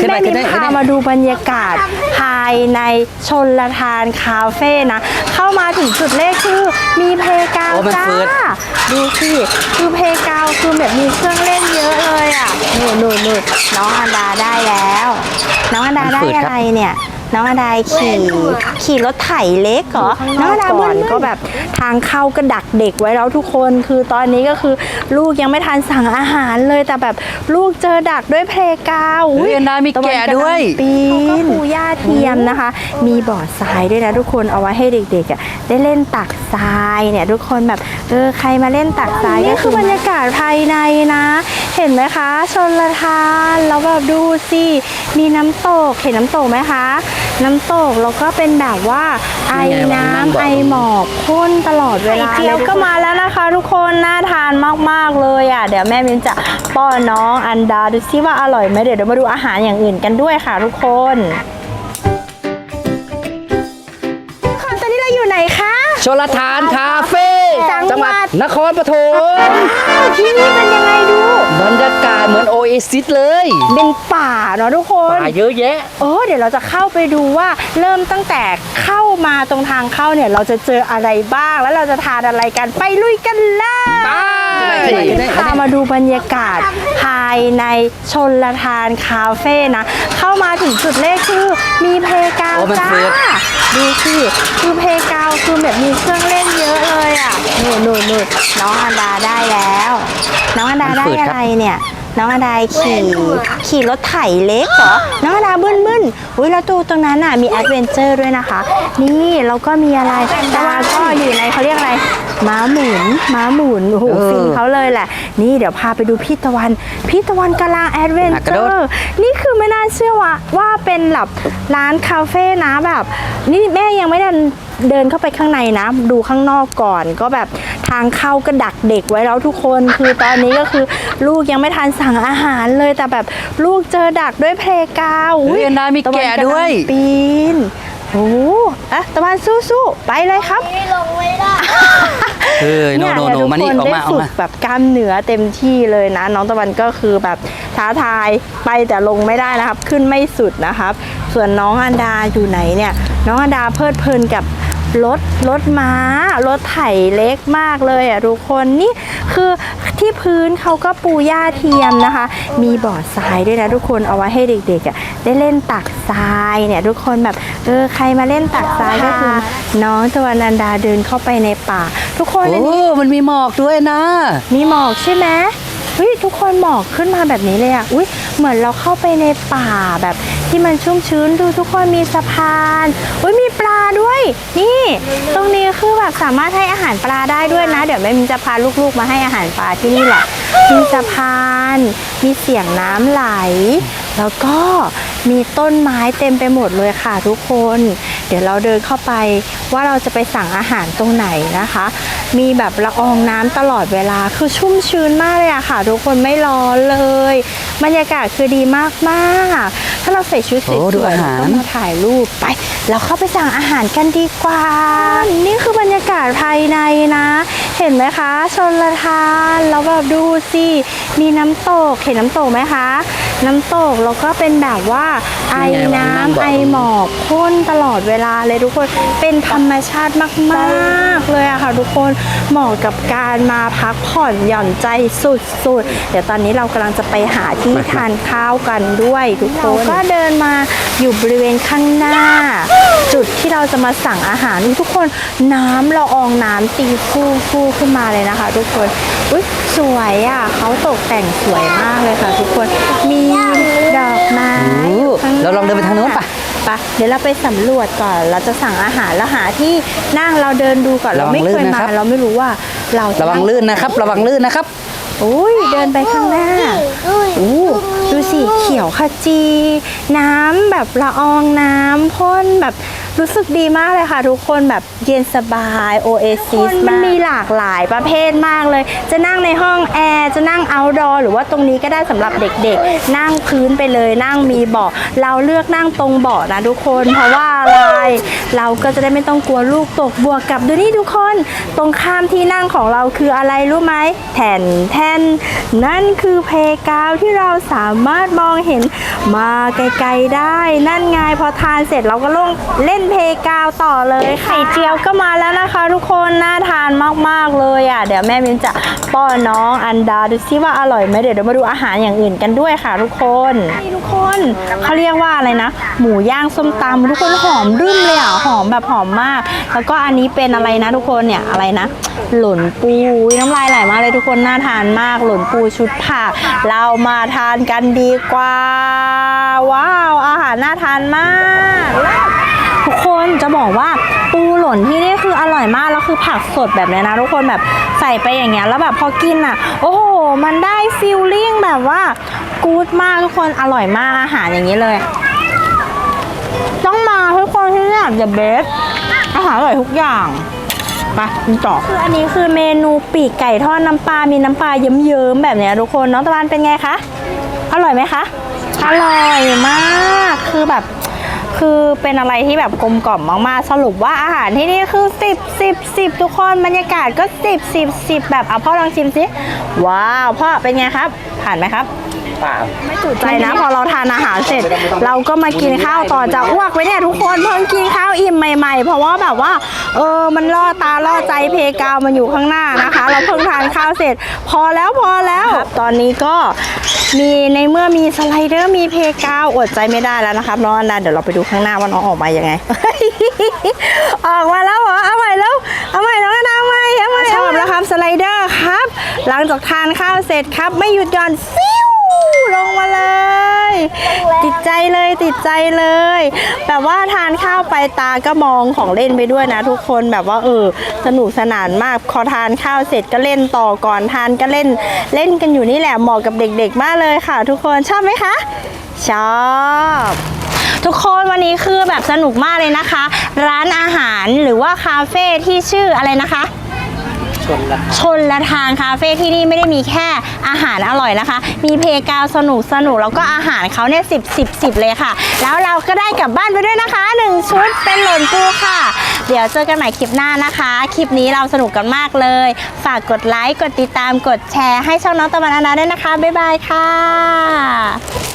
ขึ้นไปขึ้นไปแม่ขึ้นไปมิ้ขึ้นพาไปมาดูบรรยากาศภายในชนลทานคาเฟ่นะ เข้ามาถึงจุดเลขคือมีเพลย์กราวโอ้ด์มันจ้าเฟิร์สดูสิคือเพลย์กราวด์คือแบบมีเครื่องเล่นเยอะเลยอะนู่นนู่นนู่นน้องอันดาได้แล้ว น้องอันดาได้อะไรเนี่ย น้องอันดาขี่ขี่รถไถเล็กเหรอน้องอันดาก่อนก็แบบทางเข้าก็ดักเด็กไว้แล้วทุกคน คือตอนนี้ก็คือลูกยังไม่ทันสั่งอาหารเลยแต่แบบลูกเจอดักด้วยเพลย์กราวด์เฮ้ยอันดามีแกะด้วยปีนเขาก็ปูหญ้าเทียมนะคะ มีบ่อทรายด้วยนะทุกคนเอาไว้ให้เด็กๆอะได้เล่นตักทรายเนี่ยทุกคนแบบเออใครมาเล่นตักทรายก็คือบรรยากาศภายในนะ เห็นไหมคะชนละทานแล้วแบบดูสิมีน้ำตกเห็นน้ำตกไหมคะน้ำตกแล้วก็เป็นแบบว่าไอนี่ไงน้ำน้ำบอกไอหมอกพ่นตลอดเวลาไข่เจีเจียยววก็มาแล้วนะคะ ทุกคนน่าทานมากๆเลยอะเดี๋ยวแม่มินจะป้อนน้องอันดาดูซิว่าอร่อยไหมเดี๋ยวเรามาดูอาหารอย่างอื่นกันด้วยค่ะ ทุกคนค่ะตอนนี้เราอยู่ไหนคะชลทานคาเฟ่จังหวัดนครปฐมอ้าวที่นี่เป็นยังไงดู บรรยากาศเหมือนโอเอซิสเลย เป็นป่า เนาะทุกคนป่าเยอะแยะเออเดี๋ยวเราจะเข้าไปดูว่าเริ่มตั้งแต่เข้ามาตรงทางเข้าเนี่ยเราจะเจออะไรบ้าง แล้วเราจะทานอะไรกันไปลุยกันเลยไปพามาดูบรรยากาศภายในชนละทานคาเฟ่นะ เข้ามาถึงจุดเลขคือมีเพลย์กราวโอ้ด์มันจ้าเฟิร์สดูสิคือเพลย์กราวด์คือแบบมีเครื่องเล่นเยอะเลยอะนู่นนู่นนู่นน้องอันดาได้แล้ว น้องอันดาได้อะไรเนี่ย น้องอันดาขี่ขี่รถไถเล็กเหรอ น้องอันดาบึ้นบึ้นอุ้ยแล้วตูตรงนั้นน่ะมีแอดเวนเจอร์ด้วยนะคะ นี่แล้วก็มีอะไรตะวันก็อยู่ในเขาเรียกอะไร ม้าหมุน ม้าหมุน โอ้โหเออฟินเขาเลยแหละ นี่เดี๋ยวพาไปดูพี่ตะวัน พี่ตะวันกำลังแอดเวนอะกเจระโดอดร์ นี่คือไม่น่าเชื่อว่าว่าเป็นแบบร้านคาเฟ่นะแบบ นี่แม่ยังไม่ได้ เดินเข้าไปข้างในนะ ดูข้างนอกก่อน ก็แบบทางเข้าก็ดักเด็กไว้แล้วทุกคน คือตอนนี้ก็คือลูกยังไม่ทันสั่งอาหารเลยแต่แบบลูกเจอดักด้วยเพลย์กราวด์เฮ้ยอันดามีแกะด้วยตะนกำลังปีนโอ้อะตะวันสู้ๆไปเลยครับไม่ลงไม่ได้เฮ้ยโนโนโนเยมานี่ทุออกคนมาได้ออกฝึกมาแบบกล้ามเนื้อเต็มที่เลยนะ น้องตะวันก็คือแบบท้าทายไปแต่ลงไม่ได้นะครับ ขึ้นไม่สุดนะครับ ส่วนน้องอันดาอยู่ไหนเนี่ย น้องอันดาเพลิดเพลินกับ รถรถม้ารถไถเล็กมากเลยอะทุกคนนี่คือที่พื้นเขาก็ปูหญ้าเทียมนะคะ มีบ่อทรายด้วยนะทุกคนเอาไว้ให้เด็กๆอะได้เล่นตักทรายเนี่ยทุกคนแบบเออใครมาเล่นตักทรายก็คือน้องตะวันอันดาเดินเข้าไปในป่า ทุกคนอันโอ้นี้มันมีหมอกด้วยนะ มีหมอกใช่ไหมเฮ้ยทุกคนหมอกขึ้นมาแบบนี้เลยอะ อุ้ยเหมือนเราเข้าไปในป่าแบบที่มันชุ่มชื้นดูทุกคนมีสะพาน อุ้ยมีปลาด้วย นี่ ตรงนี้คือแบบสามารถให้อาหารปลาได้ด้วยนะ เดี๋ยวแม่มินจะพาลูกๆ มาให้อาหารปลาที่นี่แหละมีสะพาน มีเสียงน้ำไหล แล้วก็มีต้นไม้เต็มไปหมดเลยค่ะทุกคน เดี๋ยวเราเดินเข้าไปว่าเราจะไปสั่งอาหารตรงไหนนะคะ มีแบบละอองน้ำตลอดเวลาคือชุ่มชื้นมากเลยอะค่ะ ทุกคนไม่ร้อนเลย บรรยากาศคือดีมากๆถ้าเราใส่ชุดสโอ้ดูวยอาๆหารก็มาถ่ายรูปไปเราเข้าไปสั่งอาหารกันดีกว่า นี่คือบรรยากาศภายในนะ เห็นไหมคะชนละทานแล้วแบบดูสิมีน้ำตกเห็นน้ำตกไหมคะ น้ำตกแล้วก็เป็นแบบว่าไอนี่ไงวางนั่งน้ำบอกไอหมอกพ่นตลอดเวลาเลยทุกคนเป็นธรรมชาติมากๆเลยอะค่ะทุกคนเหมาะกับการมาพักผ่อนหย่อนใจสุดๆ เดี๋ยวตอนนี้เรากำลังจะไปหาที่ทานข้าวกันด้วยทุกคนก็เดินมาอยู่บริเวณข้างหน้า จุดที่เราจะมาสั่งอาหารอุ๊ยทุกคนน้ำละอองน้ำตีฟูฟูขึ้นมาเลยนะคะ ทุกคนอุ้ยสวยอะเขาตกแต่งสวยมากเลยค่ะ ทุกคนมีดอกไม้โอ้อยู่ข้างหน้เราลองเดินไปทางโน้น ปะปะเดี๋ยวเราไปสำรวจก่อน เราจะสั่งอาหารแล้วหาที่นั่งเราเดินดูก่อนระเราวังไม่เคยลื่นนะมาครับเราไม่รู้ว่าเราจระวังลื่นนะครับ ระวังลื่นนะครับอุ้ยเดินไปข้างหน้าอุ้ยอู้ดูสิเขียวขจี น้ำแบบละอองน้ำพ่นแบบ รู้สึกดีมากเลยค่ะ ทุกคนแบบเย็นสบายโอเอซิสมันมีหลากหลายประเภทมากเลย จะนั่งในห้องแอร์จะนั่ง outdoor หรือว่าตรงนี้ก็ได้สำหรับเด็กๆ นั่งพื้นไปเลยนั่งมีเบาะเราเลือกนั่งตรงเบาะนะทุกคนเพราะว่าอะไรเราก็จะได้ไม่ต้องกลัวลูกตกบวกกับดูนี่ทุกคน ตรงข้ามที่นั่งของเราคืออะไรรู้ไหมแผ่นแท่นนั่นคือเพกาวที่เราสามารถมองเห็นมาไกลๆได้ นั่นไงพอทานเสร็จเราก็ลงเล่นเพกาวต่อเลยไข่เจียวก็มาแล้วนะคะ ทุกคนน่าทานมากๆเลยอะเดี๋ยวแม่มินจะป้อนน้องอันดาดูซิว่าอร่อยไหมเดี๋ยวเรามาดูอาหารอย่างอื่นกันด้วยค่ะ ทุกคนนี่ทุกคนเขาเรียกว่าอะไรนะ หมูย่างส้มตำทุกคนหอมรื่มเลยอะหอมแบบหอมมาก แล้วก็อันนี้เป็นอะไรนะ ทุกคนเนี่ยอะไรนะ หล่นปูอุ๊ยน้ำลายไหลมากเลยทุกคนน่าทานมาก หล่นปูชุดผักเรามาทานกันดีกว่า ว้าว อาหารน่าทานมากทุกคน จะบอกว่าปูหล่นที่นี่คืออร่อยมากแล้วคือผักสดแบบเนี้ยนะทุกคนแบบใส่ไปอย่างเงี้ยแล้วแบบพอกินอะ โอ้โห มันได้ฟิลลิ่งแบบว่ากู๊ดมากทุกคนอร่อยมากอาหารอย่างนี้เลย ต้องมาทุกคนที่นี่เดอะเบสอาหารอร่อยทุกอย่างไปกินต่อคืออันนี้คือเมนูปีกไก่ทอดน้ำปลา มีน้ำปลาเยิ้มๆแบบเนี้ยทุกคนน้องตะวันเป็นไงคะ อร่อยไหมคะ อร่อยมาก คือแบบ คือเป็นอะไรที่แบบกลมกล่อมมากๆ สรุปว่าอาหารที่นี่คือ 10 10 10 ทุกคนบรรยากาศก็ 10 10 10 แบบเอาพ่อลองชิมสิว้าวพ่อเป็นไงครับ ผ่านไหมครับ ไม่จุใจนะ พอเราทานอาหารเสร็จ เราก็มากินข้าวต่อจะอ้วกไปเนี่ยทุกคนเพิ่งกินข้าวอิ่มใหม่ ๆ เพราะว่าแบบว่าเออมันล่อตาล่อใจเพกาวมันอยู่ข้างหน้านะคะ เราเพิ่งทานข้าวเสร็จ พอแล้วพอแล้วตอนนี้ก็มีในเมื่อมีสไลเดอร์มีเพกาวอดใจไม่ได้แล้วนะครับน้องอันดาเดี๋ยวเราไปดูข้างหน้าว่าน้องออกมายังไง ออกมาแล้วเหรอเอาใหม่แล้วเอาใหม่น้องอันดาเอาใหม่เอาใหม่ชอบแล้วครับสไลเดอร์ครับ หลังจากทานข้าวเสร็จครับ ไม่หยุดหย่อนฟิว ลงมาเลย ติดใจเลยติดใจเลย แบบว่าทานข้าวไปตาก็มองของเล่นไปด้วยนะทุกคนแบบว่าเออสนุกสนานมากพอทานข้าวเสร็จก็เล่นต่อก่อนทานก็เล่นเล่นกันอยู่นี่แหละเหมาะกับเด็กๆมากเลยค่ะ ทุกคนชอบไหมคะ ชอบทุกคนวันนี้คือแบบสนุกมากเลยนะคะ ร้านอาหารหรือว่าคาเฟ่ที่ชื่ออะไรนะคะช นละชนละทางคาเฟ่ที่นี่ไม่ได้มีแค่อาหารอร่อยนะคะ มีเพลย์กาวสนุกสนุกแล้วก็อาหารเขาเนี่ยสิบสิบสิบเลยค่ะ แล้วเราก็ได้กลับบ้านไปด้วยนะคะหนึ่งชุดเป็นหล่นปูค่ะ เดี๋ยวเจอกันใหม่คลิปหน้านะคะ คลิปนี้เราสนุกกันมากเลย ฝากกดไลค์กดติดตามกดแชร์ให้ช่องน้องตะวันอนาด้วยนะคะบ๊ายบายค่ะ